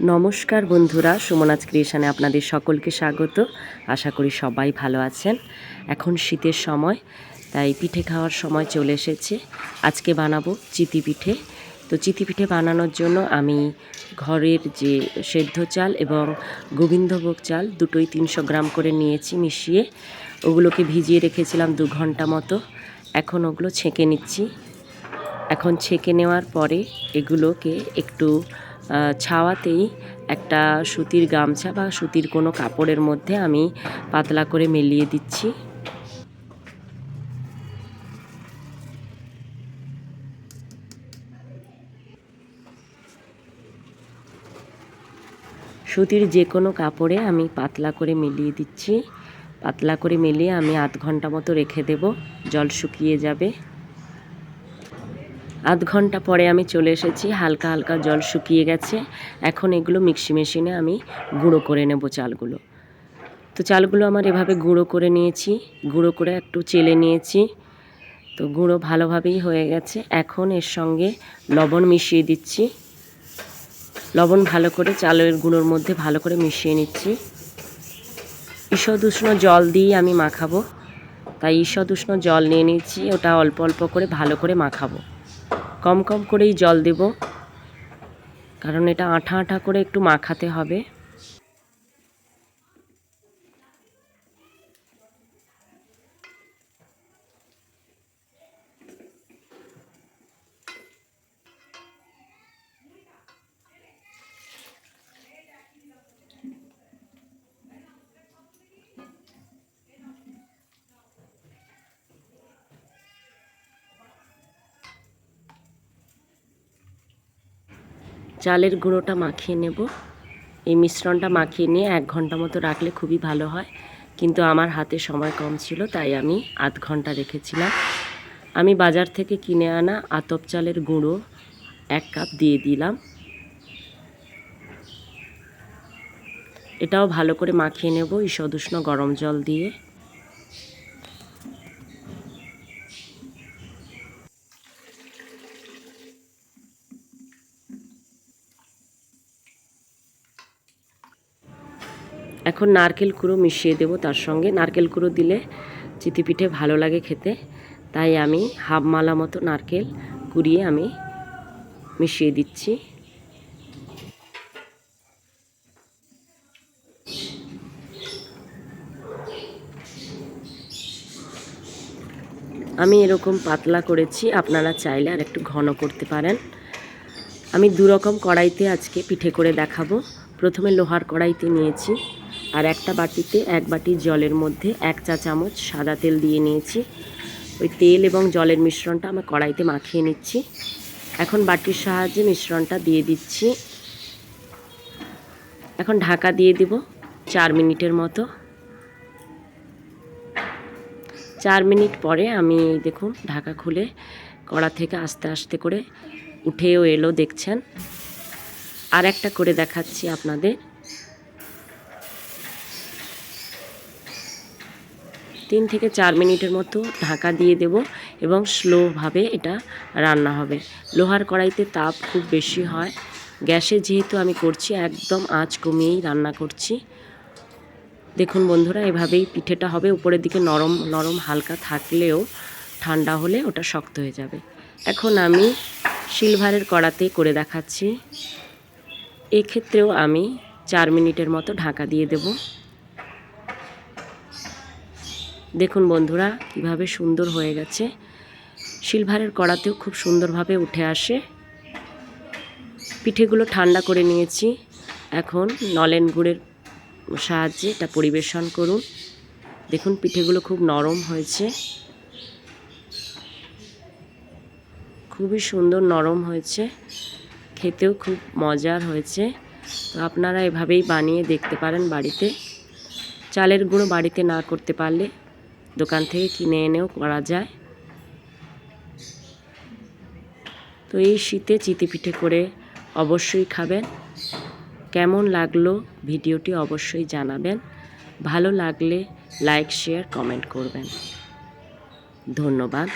নমস্কার বন্ধুরা সুমনাজ ক্রিয়েশানে আপনাদের সকলকে স্বাগত। আশা করি সবাই ভালো আছেন। এখন শীতের সময়, তাই পিঠে খাওয়ার সময় চলে এসেছে। আজকে বানাবো চিতি পিঠে। তো চিতি পিঠে বানানোর জন্য আমি ঘরের যে সেদ্ধ চাল এবং গোবিন্দভোগ চাল দুটোই তিনশো গ্রাম করে নিয়েছি মিশিয়ে। ওগুলোকে ভিজিয়ে রেখেছিলাম দু ঘণ্টা মতো। এখন ওগুলো ছেঁকে নিচ্ছি। এখন ছেঁকে নেওয়ার পরে এগুলোকে একটু ছাওয়াতেই একটা সুতির গামছা বা সুতির কোনো কাপড়ের মধ্যে আমি পাতলা করে মেলিয়ে দিচ্ছি। সুতির যে কোনো কাপড়ে আমি পাতলা করে মিলিয়ে দিচ্ছি। পাতলা করে মিলিয়ে আমি আধ ঘণ্টা মতো রেখে দেব, জল শুকিয়ে যাবে। আধ ঘণ্টা পরে আমি চলে এসেছি, হালকা হালকা জল শুকিয়ে গেছে। এখন এগুলো মিক্সি মেশিনে আমি গুঁড়ো করে নেব চালগুলো। তো চালগুলো আমার এভাবে গুঁড়ো করে নিয়েছি, গুঁড়ো করে একটু চেলে নিয়েছি। তো গুঁড়ো ভালোভাবেই হয়ে গেছে। এখন এর সঙ্গে লবণ মিশিয়ে দিচ্ছি। লবণ ভালো করে চালের গুঁড়োর মধ্যে ভালো করে মিশিয়ে নিচ্ছি। ঈষদ উষ্ণ জল দিয়ে আমি মাখাবো। তাই ঈষদ উষ্ণ জল নিয়ে নিচ্ছি ওটা অল্প অল্প করে ভালো করে মাখাবো। কম কম করেই জল দেব। কারণ এটা আঠা আঠা করে একটু মাখাতে হবে। চালের গুঁড়োটা মাখিয়ে নেব। এই মিশ্রণটা মাখিয়ে নিয়ে এক ঘণ্টা মতো রাখলে খুবই ভালো হয়। কিন্তু আমার হাতে সময় কম ছিল, তাই আমি আধ ঘণ্টা রেখেছিলাম। আমি বাজার থেকে কিনে আনা আতপ চালের গুঁড়ো এক কাপ দিয়ে দিলাম। এটাও ভালো করে মাখিয়ে নেব ঈষদ উষ্ণ গরম জল দিয়ে। এখন নারকেল কুড়ো মিশিয়ে দেব তার সঙ্গে। নারকেল কুড়ো দিলে চিতি পিঠে ভালো লাগে খেতে। তাই আমি হাফ মালা মতো নারকেল কুড়িয়ে আমি মিশিয়ে দিচ্ছি। আমি এরকম পাতলা করেছি, আপনারা চাইলে আর একটু ঘন করতে পারেন। আমি দু রকম কড়াইতে আজকে পিঠে করে দেখাবো। প্রথমে লোহার কড়াইতে নিয়েছি আর একটা বাটিতে এক বাটি জলের মধ্যে এক চা চামচ সাদা তেল দিয়ে নিয়েছি। ওই তেল এবং জলের মিশ্রণটা আমি কড়াইতে মাখিয়ে নিচ্ছি। এখন বাটির সাহায্যে মিশ্রণটা দিয়ে দিচ্ছি। এখন ঢাকা দিয়ে দিব চার মিনিটের মতো। চার মিনিট পরে আমি দেখুন ঢাকা খুলে কড়া থেকে আস্তে আস্তে করে উঠেও এলো দেখছেন। আর একটা করে দেখাচ্ছি আপনাদের। তিন থেকে চার মিনিটের মতো ঢাকা দিয়ে দেব এবং স্লোভাবে এটা রান্না হবে। লোহার কড়াইতে তাপ খুব বেশি হয়। গ্যাসে যেহেতু আমি করছি, একদম আঁচ কমিয়েই রান্না করছি। দেখুন বন্ধুরা, এভাবেই পিঠেটা হবে। উপরের দিকে নরম নরম হালকা থাকলেও ঠান্ডা হলে ওটা শক্ত হয়ে যাবে। এখন আমি সিলভারের কড়াতে করে দেখাচ্ছি। এক্ষেত্রেও আমি চার মিনিটের মতো ঢাকা দিয়ে দেব। দেখুন বন্ধুরা, কীভাবে সুন্দর হয়ে গেছে। সিলভারের কড়াতেও খুব সুন্দরভাবে উঠে আসে। পিঠেগুলো ঠান্ডা করে নিয়েছি। এখন নলেন গুড়ের সাহায্যে এটা পরিবেশন করুন। দেখুন, পিঠেগুলো খুব নরম হয়েছে। খুবই সুন্দর নরম হয়েছে। খেতেও খুব মজার হয়েছে। তো আপনারা এভাবেই বানিয়ে দেখতে পারেন বাড়িতে। চালের গুঁড়ো বাড়িতে না করতে পারলে দোকান থেকে কিনে এনেও করা যায়। তো এই শীতে চিতি পিঠে করে অবশ্যই খাবেন। কেমন লাগল ভিডিওটি অবশ্যই জানাবেন। ভালো লাগলে লাইক, শেয়ার, কমেন্ট করবেন। ধন্যবাদ।